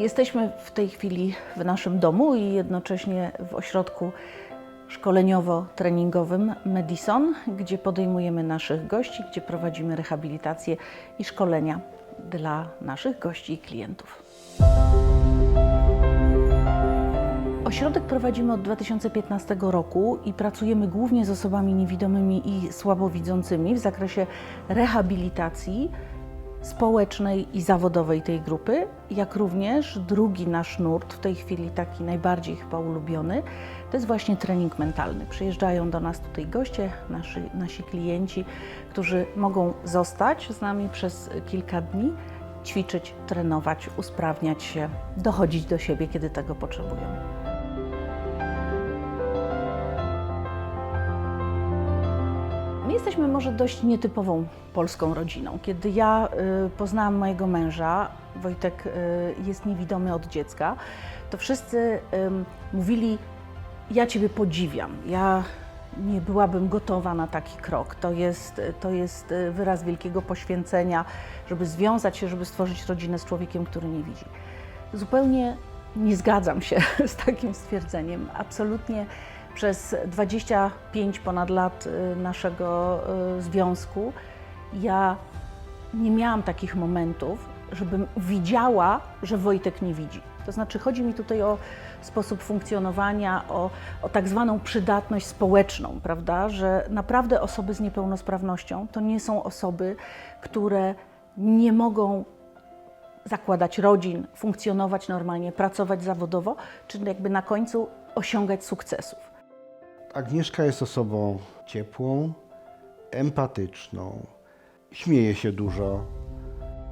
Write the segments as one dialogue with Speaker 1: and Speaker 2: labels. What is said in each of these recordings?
Speaker 1: Jesteśmy w tej chwili w naszym domu i jednocześnie w ośrodku szkoleniowo-treningowym Medison, gdzie podejmujemy naszych gości, gdzie prowadzimy rehabilitację i szkolenia dla naszych gości i klientów. Ośrodek prowadzimy od 2015 roku i pracujemy głównie z osobami niewidomymi i słabowidzącymi w zakresie rehabilitacji społecznej i zawodowej tej grupy, jak również drugi nasz nurt, w tej chwili taki najbardziej chyba ulubiony, to jest właśnie trening mentalny. Przyjeżdżają do nas tutaj goście, nasi, nasi klienci, którzy mogą zostać z nami przez kilka dni, ćwiczyć, trenować, usprawniać się, dochodzić do siebie, kiedy tego potrzebują. Jesteśmy może dość nietypową polską rodziną. Kiedy ja y, poznałam mojego męża, Wojtek y, jest niewidomy od dziecka, to wszyscy mówili: Ja Ciebie podziwiam. Ja nie byłabym gotowa na taki krok. To jest, to jest y, wyraz wielkiego poświęcenia, żeby związać się, żeby stworzyć rodzinę z człowiekiem, który nie widzi. Zupełnie nie zgadzam się z takim stwierdzeniem. Absolutnie przez 25 ponad lat y, naszego y, związku ja nie miałam takich momentów, żebym widziała, że Wojtek nie widzi. To znaczy, chodzi mi tutaj o sposób funkcjonowania, o, o tak zwaną przydatność społeczną, prawda? Że naprawdę osoby z niepełnosprawnością to nie są osoby, które nie mogą zakładać rodzin, funkcjonować normalnie, pracować zawodowo, czy jakby na końcu osiągać sukcesów.
Speaker 2: Agnieszka jest osobą ciepłą, empatyczną, śmieje się dużo.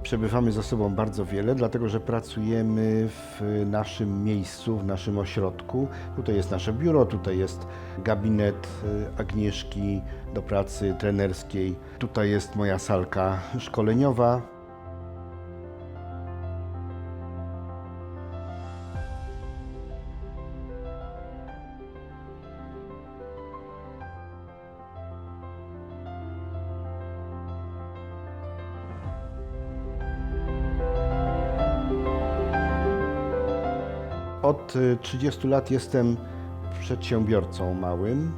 Speaker 2: Przebywamy ze sobą bardzo wiele, dlatego że pracujemy w naszym miejscu, w naszym ośrodku. Tutaj jest nasze biuro, tutaj jest gabinet y, Agnieszki do pracy trenerskiej. Tutaj jest moja salka szkoleniowa. Od y, 30 lat jestem przedsiębiorcą małym,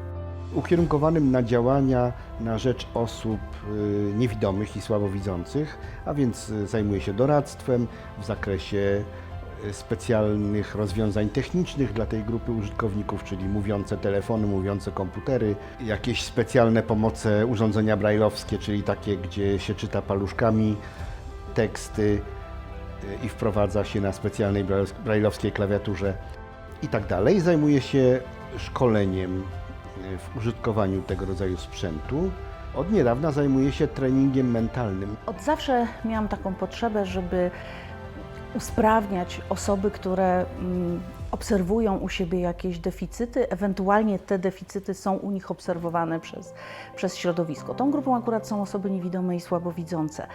Speaker 2: ukierunkowanym na działania na rzecz osób y, niewidomych i słabowidzących, a więc y, zajmuję się doradztwem w zakresie y, specjalnych rozwiązań technicznych dla tej grupy użytkowników, czyli mówiące telefony, mówiące komputery, jakieś specjalne pomoce, urządzenia brajlowskie, czyli takie, gdzie się czyta paluszkami teksty, i wprowadza się na specjalnej brajl- brajlowskiej klawiaturze i tak dalej. Zajmuje się szkoleniem y, w użytkowaniu tego rodzaju sprzętu. Od niedawna zajmuje się treningiem mentalnym.
Speaker 1: Od zawsze miałam taką potrzebę, żeby usprawniać osoby, które mm, obserwują u siebie jakieś deficyty, ewentualnie te deficyty są u nich obserwowane przez, przez środowisko. Tą grupą akurat są osoby niewidome i słabowidzące.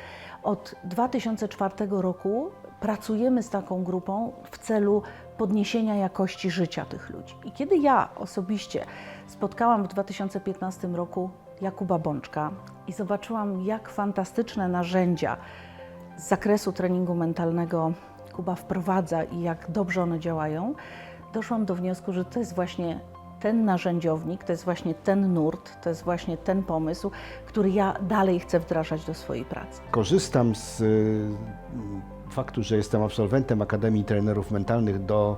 Speaker 1: Od 2004 roku pracujemy z taką grupą w celu podniesienia jakości życia tych ludzi. I kiedy ja osobiście spotkałam w 2015 roku Jakuba Bączka i zobaczyłam, jak fantastyczne narzędzia z zakresu treningu mentalnego Kuba wprowadza i jak dobrze one działają, doszłam do wniosku, że to jest właśnie ten narzędziownik, to jest właśnie ten nurt, to jest właśnie ten pomysł, który ja dalej chcę wdrażać do swojej pracy.
Speaker 2: Korzystam z y, faktu, że jestem absolwentem Akademii Trenerów Mentalnych do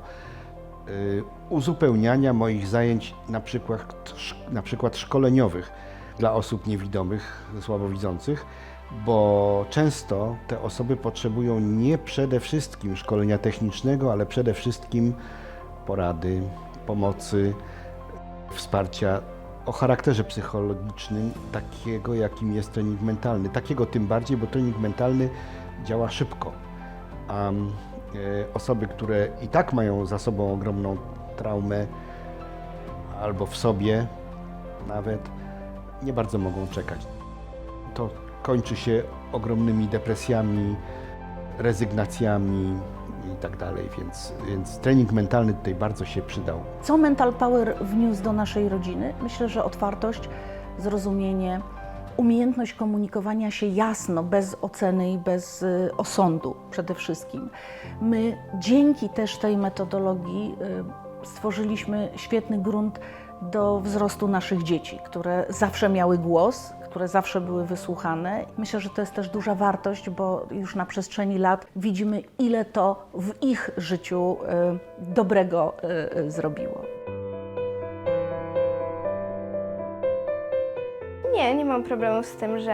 Speaker 2: y, uzupełniania moich zajęć na przykład, na przykład szkoleniowych dla osób niewidomych, słabowidzących, bo często te osoby potrzebują nie przede wszystkim szkolenia technicznego, ale przede wszystkim porady, pomocy, wsparcia o charakterze psychologicznym, takiego jakim jest trening mentalny. Takiego tym bardziej, bo trening mentalny działa szybko. A e, osoby, które i tak mają za sobą ogromną traumę albo w sobie nawet, nie bardzo mogą czekać. To kończy się ogromnymi depresjami, rezygnacjami i tak dalej, więc, więc trening mentalny tutaj bardzo się przydał.
Speaker 1: Co Mental Power wniósł do naszej rodziny? Myślę, że otwartość, zrozumienie, umiejętność komunikowania się jasno, bez oceny i bez y, osądu przede wszystkim. My dzięki też tej metodologii y, stworzyliśmy świetny grunt do wzrostu naszych dzieci, które zawsze miały głos, które zawsze były wysłuchane. Myślę, że to jest też duża wartość, bo już na przestrzeni lat widzimy, ile to w ich życiu y, dobrego y, y, zrobiło.
Speaker 3: Nie, nie mam problemu z tym, że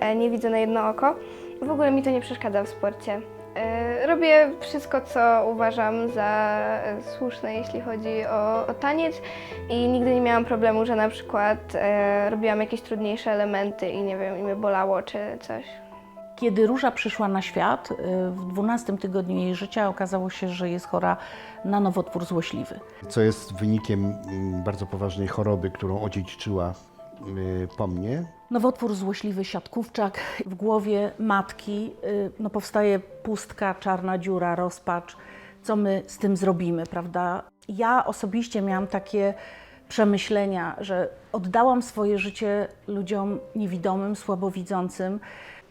Speaker 3: e, nie widzę na jedno oko. W ogóle mi to nie przeszkadza w sporcie. E, Robię wszystko, co uważam za e, słuszne, jeśli chodzi o, o taniec i nigdy nie miałam problemu, że na przykład e, robiłam jakieś trudniejsze elementy i nie wiem, i mnie bolało czy coś.
Speaker 1: Kiedy Róża przyszła na świat, y, w 12 tygodniu jej życia okazało się, że jest chora na nowotwór złośliwy.
Speaker 2: Co jest wynikiem mm, bardzo poważnej choroby, którą odziedziczyła po mnie.
Speaker 1: Nowotwór złośliwy siatkówczak w głowie matki, y, no powstaje pustka, czarna dziura, rozpacz. Co my z tym zrobimy, prawda? Ja osobiście miałam takie przemyślenia, że oddałam swoje życie ludziom niewidomym, słabowidzącym,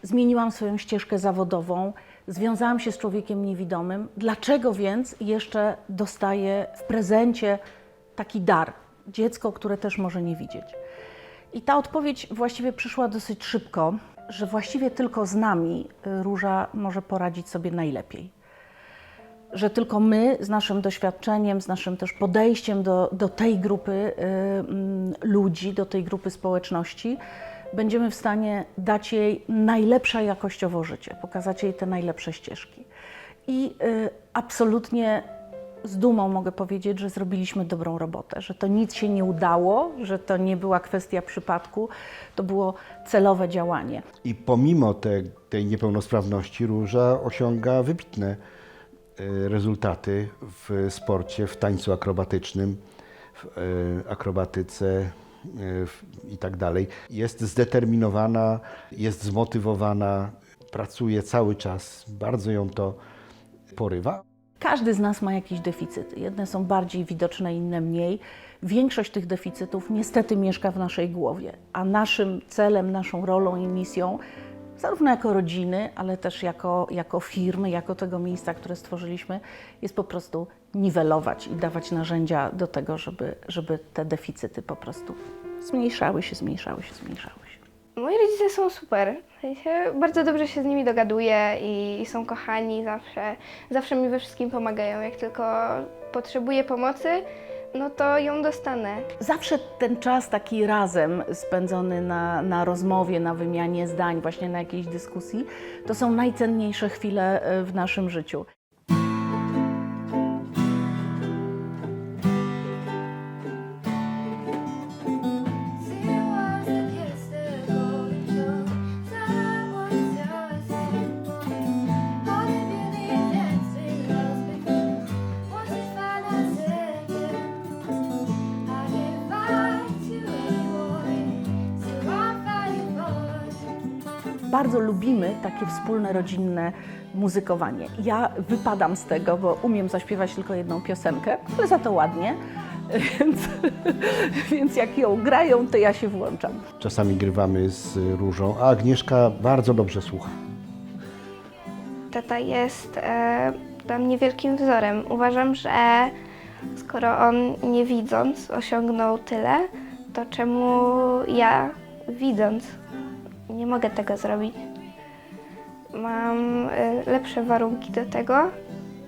Speaker 1: zmieniłam swoją ścieżkę zawodową, związałam się z człowiekiem niewidomym. Dlaczego więc jeszcze dostaję w prezencie taki dar? Dziecko, które też może nie widzieć. I ta odpowiedź właściwie przyszła dosyć szybko, że właściwie tylko z nami y, Róża może poradzić sobie najlepiej. Że tylko my z naszym doświadczeniem, z naszym też podejściem do, do tej grupy y, mm, ludzi, do tej grupy społeczności, będziemy w stanie dać jej najlepsze jakościowo życie, pokazać jej te najlepsze ścieżki. I y, absolutnie z dumą mogę powiedzieć, że zrobiliśmy dobrą robotę, że to nic się nie udało, że to nie była kwestia przypadku, to było celowe działanie.
Speaker 2: I pomimo te, tej niepełnosprawności Róża osiąga wybitne y, rezultaty w sporcie, w tańcu akrobatycznym, w y, akrobatyce w- i tak dalej. Jest zdeterminowana, jest zmotywowana, pracuje cały czas, bardzo ją to porywa.
Speaker 1: Każdy z nas ma jakieś deficyty. Jedne są bardziej widoczne, inne mniej. Większość tych deficytów niestety mieszka w naszej głowie, a naszym celem, naszą rolą i misją, zarówno jako rodziny, ale też jako, jako firmy, jako tego miejsca, które stworzyliśmy, jest po prostu niwelować i dawać narzędzia do tego, żeby, żeby te deficyty po prostu zmniejszały się, zmniejszały się, zmniejszały.
Speaker 3: Moi rodzice są super. Bardzo dobrze się z nimi dogaduję i, i są kochani zawsze. Zawsze mi we wszystkim pomagają. Jak tylko potrzebuję pomocy, no to ją dostanę.
Speaker 1: Zawsze ten czas taki razem spędzony na, na rozmowie, na wymianie zdań, właśnie na jakiejś dyskusji, to są najcenniejsze chwile e, w naszym życiu. Bardzo lubimy takie wspólne, rodzinne muzykowanie. Ja wypadam z tego, bo umiem zaśpiewać tylko jedną piosenkę, ale za to ładnie, więc, więc jak ją grają, to ja się włączam.
Speaker 2: Czasami grywamy z Różą, a Agnieszka bardzo dobrze słucha.
Speaker 3: Tata jest e, dla mnie wielkim wzorem. Uważam, że skoro on nie widząc osiągnął tyle, to czemu ja widząc mogę tego zrobić? Mam e, lepsze warunki do tego,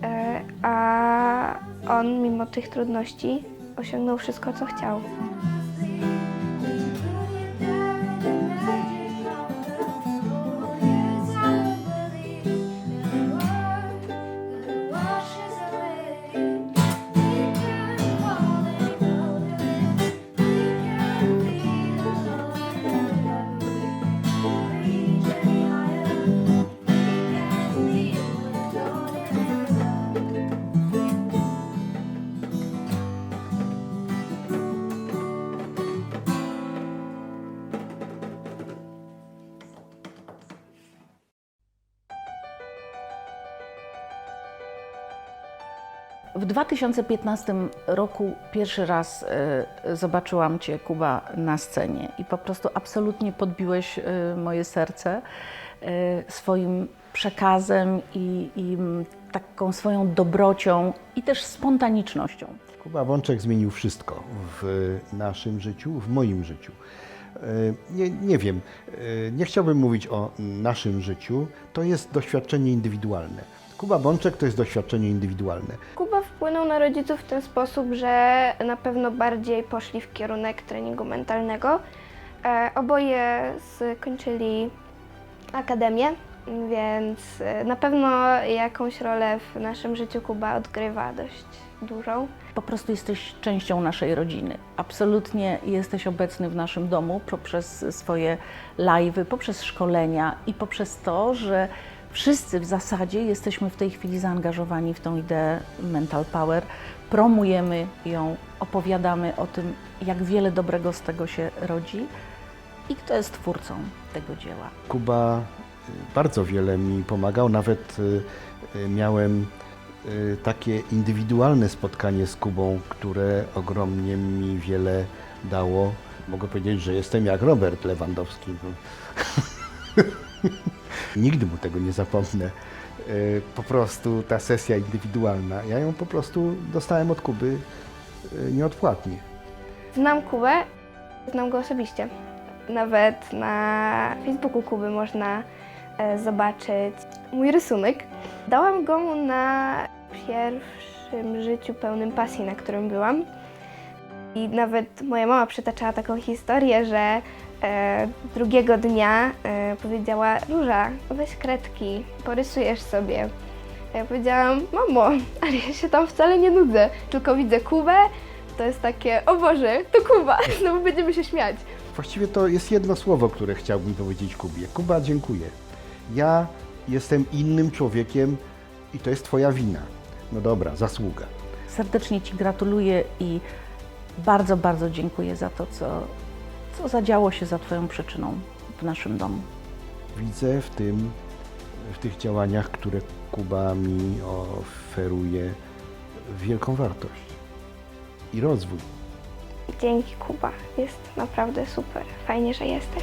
Speaker 3: e, a on mimo tych trudności osiągnął wszystko, co chciał.
Speaker 1: W 2015 roku pierwszy raz e, zobaczyłam Cię, Kuba, na scenie i po prostu absolutnie podbiłeś e, moje serce e, swoim przekazem i, i taką swoją dobrocią i też spontanicznością.
Speaker 2: Kuba Wączek zmienił wszystko w naszym życiu, w moim życiu. Nie, nie wiem, nie chciałbym mówić o naszym życiu, to jest doświadczenie indywidualne. Kuba Bączek to jest doświadczenie indywidualne.
Speaker 3: Kuba wpłynął na rodziców w ten sposób, że na pewno bardziej poszli w kierunek treningu mentalnego. E, oboje skończyli akademię, więc e, na pewno jakąś rolę w naszym życiu Kuba odgrywa dość dużą.
Speaker 1: Po prostu jesteś częścią naszej rodziny. Absolutnie jesteś obecny w naszym domu poprzez swoje live'y, poprzez szkolenia i poprzez to, że wszyscy w zasadzie jesteśmy w tej chwili zaangażowani w tą ideę Mental Power. Promujemy ją, opowiadamy o tym, jak wiele dobrego z tego się rodzi i kto jest twórcą tego dzieła.
Speaker 2: Kuba y, bardzo wiele mi pomagał, nawet y, y, miałem takie indywidualne spotkanie z Kubą, które ogromnie mi wiele dało. Mogę powiedzieć, że jestem jak Robert Lewandowski. Nigdy mu tego nie zapomnę. Y, Po prostu ta sesja indywidualna, ja ją po prostu dostałem od Kuby y, nieodpłatnie.
Speaker 3: Znam Kubę, znam go osobiście. Nawet na Facebooku Kuby można e, zobaczyć mój rysunek. Dałam go mu na pierwszym życiu pełnym pasji, na którym byłam. I nawet moja mama przytaczała taką historię, że e, drugiego dnia e, powiedziała Róża, weź kredki, porysujesz sobie. A Ja powiedziałam, mamo, ale ja się tam wcale nie nudzę, tylko widzę Kubę, to jest takie, o Boże, to Kuba, no bo będziemy się śmiać.
Speaker 2: Właściwie to jest jedno słowo, które chciałbym powiedzieć Kubie. Kuba, dziękuję. Ja jestem innym człowiekiem i to jest Twoja wina. No dobra, zasługa.
Speaker 1: Serdecznie Ci gratuluję i bardzo, bardzo dziękuję za to, co, co zadziało się za Twoją przyczyną w naszym domu.
Speaker 2: Widzę w tym, w tych działaniach, które Kuba mi oferuje, wielką wartość i rozwój.
Speaker 3: Dzięki Kuba, jest naprawdę super, fajnie, że jesteś.